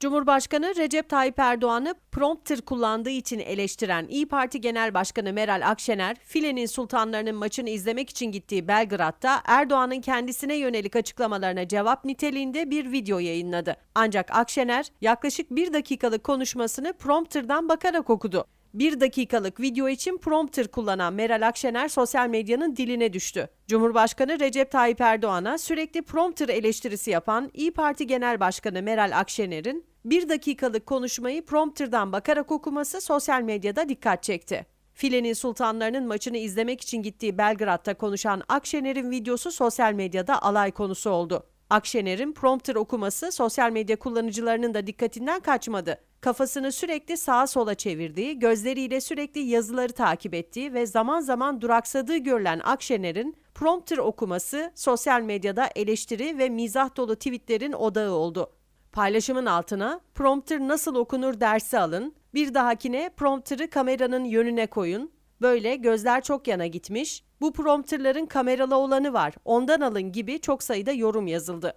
Cumhurbaşkanı Recep Tayyip Erdoğan'ı prompter kullandığı için eleştiren İyi Parti Genel Başkanı Meral Akşener, filenin sultanlarının maçını izlemek için gittiği Belgrad'da Erdoğan'ın kendisine yönelik açıklamalarına cevap niteliğinde bir video yayınladı. Ancak Akşener yaklaşık bir dakikalık konuşmasını prompterdan bakarak okudu. Bir dakikalık video için prompter kullanan Meral Akşener sosyal medyanın diline düştü. Cumhurbaşkanı Recep Tayyip Erdoğan'a sürekli prompter eleştirisi yapan İyi Parti Genel Başkanı Meral Akşener'in bir dakikalık konuşmayı prompterdan bakarak okuması sosyal medyada dikkat çekti. Filenin sultanlarının maçını izlemek için gittiği Belgrad'da konuşan Akşener'in videosu sosyal medyada alay konusu oldu. Akşener'in prompter okuması sosyal medya kullanıcılarının da dikkatinden kaçmadı. Kafasını sürekli sağa sola çevirdiği, gözleriyle sürekli yazıları takip ettiği ve zaman zaman duraksadığı görülen Akşener'in prompter okuması sosyal medyada eleştiri ve mizah dolu tweetlerin odağı oldu. Paylaşımın altına prompter nasıl okunur dersi alın, bir dahakine prompter'ı kameranın yönüne koyun, böyle gözler çok yana gitmiş, bu prompterların kameralı olanı var, ondan alın gibi çok sayıda yorum yazıldı.